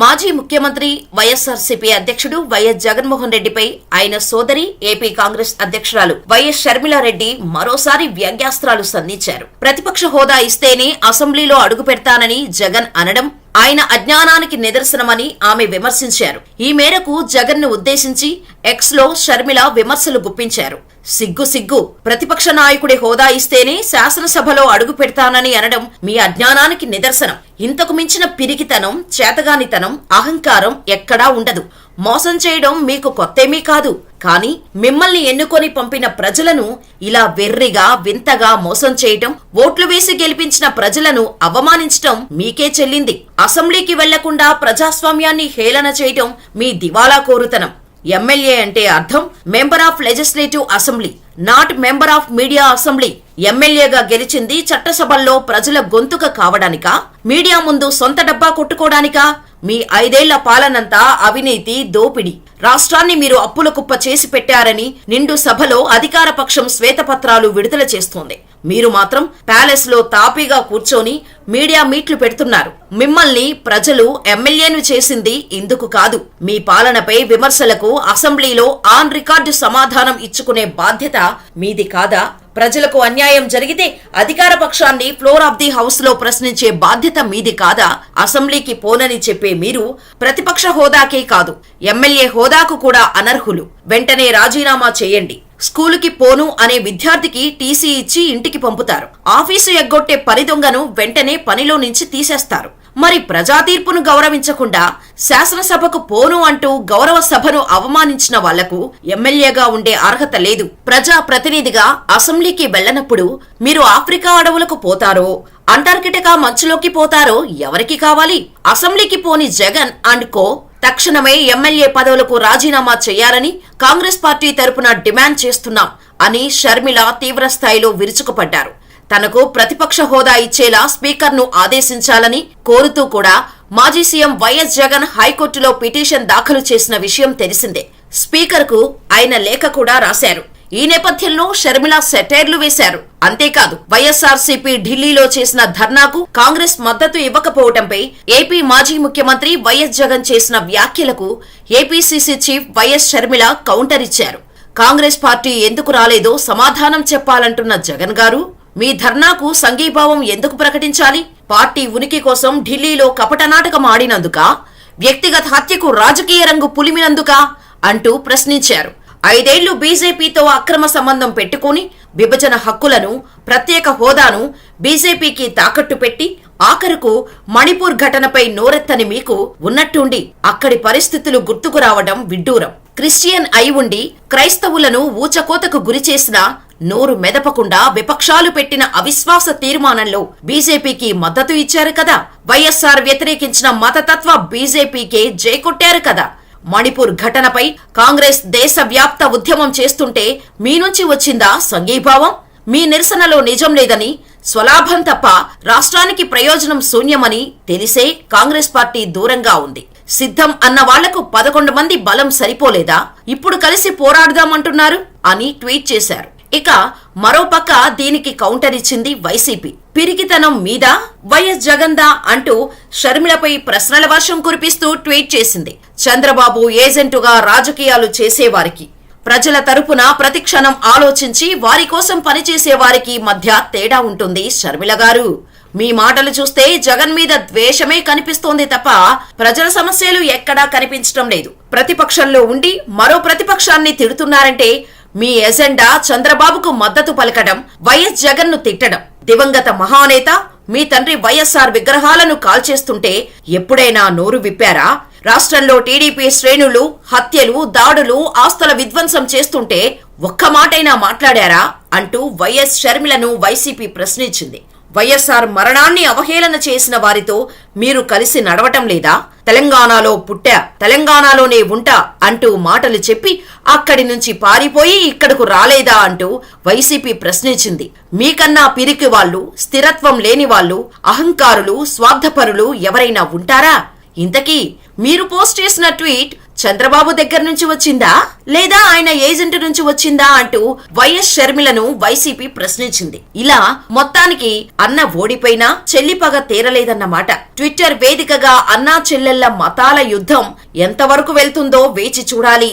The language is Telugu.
మాజీ ముఖ్యమంత్రి వైఎస్ఆర్సీపీ అధ్యక్షుడు వైఎస్ జగన్మోహన్ రెడ్డిపై ఆయన సోదరి ఏపీ కాంగ్రెస్ అధ్యక్షురాలు వైఎస్ షర్మిలారెడ్డి మరోసారి వ్యంగ్యాస్త్రాలు సంధించారు. ప్రతిపక్ష హోదా ఇస్తేనే అసెంబ్లీలో అడుగు పెడతానని జగన్ అనడం ఆయన అజ్ఞానానికి నిదర్శనమని ఆమె విమర్శించారు. ఈ మేరకు జగన్ను ఉద్దేశించి ఎక్స్లో షర్మిల విమర్శలు గుప్పించారు. సిగ్గు సిగ్గు ప్రతిపక్ష నాయకుడి హోదా ఇస్తేనే శాసనసభలో అడుగు పెడతానని అనడం మీ అజ్ఞానానికి నిదర్శనం. ఇంతకు మించిన పిరికితనం చేతగానితనం అహంకారం ఎక్కడా ఉండదు. మోసం చేయడం మీకు కొత్తేమీ కాదు. కానీ మిమ్మల్ని ఎన్నుకొని పంపిన ప్రజలను ఇలా వెర్రిగా వింతగా మోసం చేయటం ఓట్లు వేసి గెలిపించిన ప్రజలను అవమానించటం మీకే చెల్లింది. అసెంబ్లీకి వెళ్ళకుండా ప్రజాస్వామ్యాన్ని హేళన చేయటం మీ దివాలా కోరుతనం. ఎమ్మెల్యే అంటే అర్థం member of legislative assembly not member of media assembly. ఎమ్మెల్యేగా గెలిచింది చట్టసభల్లో ప్రజల గొంతుక కావడానికా? మీడియా ముందు సొంత డబ్బా కొట్టుకోవడానికా మీ ఐదేళ్ళ పాలనంతా అవినీతి దోపిడీ. రాష్ట్రాన్ని మీరు అప్పుల కుప్ప చేసి పెట్టారని నిండు సభలో అధికారపక్షం శ్వేతపత్రాలు విడుదల చేస్తోంది. మీరు మాత్రం ప్యాలెస్లో తాపీగా కూర్చొని మీడియా మీట్లు పెడుతున్నారు. మిమ్మల్ని ప్రజలు ఎమ్మెల్యేను చేసింది ఇందుకు కాదు. మీ పాలనపై విమర్శలకు అసెంబ్లీలో ఆన్ రికార్డు సమాధానం ఇచ్చుకునే బాధ్యత మీది కాదా? ప్రజలకు అన్యాయం జరిగితే అధికార పక్షాన్ని ఫ్లోర్ ఆఫ్ ది హౌస్లో ప్రశ్నించే బాధ్యత మీది కాదా? అసెంబ్లీకి పోనని చెప్పే మీరు ప్రతిపక్ష హోదాకే కాదు. ఎమ్మెల్యే హోదాకు కూడా అనర్హులు. వెంటనే రాజీనామా చేయండి. స్కూలుకి పోను అనే విద్యార్థికి టీసీ ఇచ్చి ఇంటికి పంపుతారు. ఆఫీసు ఎగ్గొట్టే పని దొంగను వెంటనే పనిలో నుంచి తీసేస్తారు. మరి ప్రజా తీర్పును గౌరవించకుండా శాసనసభకు పోను అంటూ గౌరవ సభను అవమానించిన వాళ్ళకు ఎమ్మెల్యేగా ఉండే అర్హత లేదు. ప్రజా ప్రతినిధిగా అసెంబ్లీకి వెళ్ళనప్పుడు మీరు ఆఫ్రికా అడవులకు పోతారో అంటార్కిటికా మంచులోకి పోతారో ఎవరికి కావాలి? అసెంబ్లీకి పోని జగన్ అండ్ కో తక్షణమే ఎమ్మెల్యే పదవులకు రాజీనామా చేయాలని కాంగ్రెస్ పార్టీ తరపున డిమాండ్ చేస్తున్నాం అని షర్మిల తీవ్రస్థాయిలో విరుచుకుపడ్డారు. తనకు ప్రతిపక్ష హోదా ఇచ్చేలా స్పీకర్ను ఆదేశించాలని కోరుతూ కూడా మాజీ సీఎం వైఎస్ జగన్ హైకోర్టులో పిటిషన్ దాఖలు చేసిన విషయం తెలిసిందే. స్పీకర్కు ఆయన లేఖ కూడా రాశారు. ఈ నేపథ్యంలో షర్మిల సెటైర్లు వేశారు. అంతేకాదు వైఎస్ఆర్సీపీ ఢిల్లీలో చేసిన ధర్నాకు కాంగ్రెస్ మద్దతు ఇవ్వకపోవడంపై ఏపీ మాజీ ముఖ్యమంత్రి వైఎస్ జగన్ చేసిన వ్యాఖ్యలకు APCC chief YS Sharmila counter ఇచ్చారు. కాంగ్రెస్ పార్టీ ఎందుకు రాలేదో సమాధానం చెప్పాలంటున్న జగన్ గారు మీ ధర్నాకు సంఘీభావం ఎందుకు ప్రకటించాలి? పార్టీ ఉనికి కోసం ఢిల్లీలో కపట నాటకం ఆడినందుక వ్యక్తిగత హత్యకు రాజకీయ రంగు పులిమినందుకా అంటూ ప్రశ్నించారు. ఐదేళ్ళు బీజేపీతో అక్రమ సంబంధం పెట్టుకుని విభజన హక్కులను ప్రత్యేక హోదాను బీజేపీకి తాకట్టు పెట్టి ఆఖరుకు మణిపూర్ ఘటనపై నోరెత్తని మీకు ఉన్నట్టుండి అక్కడి పరిస్థితులు గుర్తుకు రావడం విడ్డూరం. క్రిస్టియన్ అయి ఉండి క్రైస్తవులను ఊచకోతకు గురిచేసిన నోరు మెదపకుండా విపక్షాలు పెట్టిన అవిశ్వాస తీర్మానంలో బీజేపీకి మద్దతు ఇచ్చారు కదా. వైఎస్ఆర్ వ్యతిరేకించిన మతతత్వ బీజేపీకే జైకొట్టారు కదా. మణిపూర్ ఘటనపై కాంగ్రెస్ దేశవ్యాప్త ఉద్యమం చేస్తుంటే మీ నుంచి వచ్చిందా సంఘీభావం? మీ నిరసనలో నిజం లేదని స్వలాభం తప్ప రాష్ట్రానికి ప్రయోజనం శూన్యమని తెలిసే కాంగ్రెస్ పార్టీ దూరంగా ఉంది. సిద్ధం అన్న వాళ్ళకు పదకొండు మంది బలం సరిపోలేదా? ఇప్పుడు కలిసి పోరాడదామంటున్నారు అని ట్వీట్ చేశారు. ఇక మరోపక్క దీనికి కౌంటర్ ఇచ్చింది వైసీపీ. పిరికితనం మీద వైఎస్ జగందా అంటూ షర్మిలపై ప్రశ్నల వర్షం కురిపిస్తూ ట్వీట్ చేసింది. చంద్రబాబు ఏజెంటుగా రాజకీయాలు చేసేవారికి ప్రజల తరపున ప్రతిక్షణం ఆలోచించి వారి కోసం పనిచేసే వారికి మధ్య తేడా ఉంటుంది షర్మిల గారు. మీ మాటలు చూస్తే జగన్ మీద ద్వేషమే కనిపిస్తోంది తప్ప ప్రజల సమస్యలు ఎక్కడా కనిపించడం లేదు. ప్రతిపక్షంలో ఉండి మరో ప్రతిపక్షాన్ని తిడుతున్నారంటే మీ ఎజెండా చంద్రబాబుకు మద్దతు పలకడం వైఎస్ జగన్ను తిట్టడం. దివంగత మహానేత మీ తండ్రి వైఎస్ఆర్ విగ్రహాలను కాల్చేస్తుంటే ఎప్పుడైనా నోరు విప్పారా? రాష్ట్రంలో టీడీపీ శ్రేణులు హత్యలు దాడులు ఆస్తుల విధ్వంసం చేస్తుంటే ఒక్క మాటైనా మాట్లాడారా అంటూ వైఎస్ షర్మిలను వైసీపీ ప్రశ్నించింది. వైఎస్ఆర్ మరణాన్ని అవహేళన చేసిన వారితో మీరు కలిసి నడవటం లేదా? తెలంగాణలో పుట్టా తెలంగాణలోనే ఉంటా అంటూ మాటలు చెప్పి అక్కడి నుంచి పారిపోయి ఇక్కడకు రాలేదా అంటూ వైసీపీ ప్రశ్నించింది. మీకన్నా పిరికి వాళ్ళు స్థిరత్వం లేని వాళ్ళు అహంకారులు స్వార్థపరులు ఎవరైనా ఉంటారా? ఇంతకీ మీరు పోస్ట్ చేసిన ట్వీట్ చంద్రబాబు దగ్గర నుంచి వచ్చిందా? లేదా ఆయన ఏజెంట్ నుంచి వచ్చిందా అంటూ వైఎస్ షర్మిలను వైసీపీ ప్రశ్నించింది. ఇలా మొత్తానికి అన్న ఓడిపోయినా చెల్లి పగ తీరలేదన్నమాట. ట్విట్టర్ వేదికగా అన్నా చెల్లెళ్ళ మతాల యుద్ధం ఎంతవరకు వెళ్తుందో వేచి చూడాలి.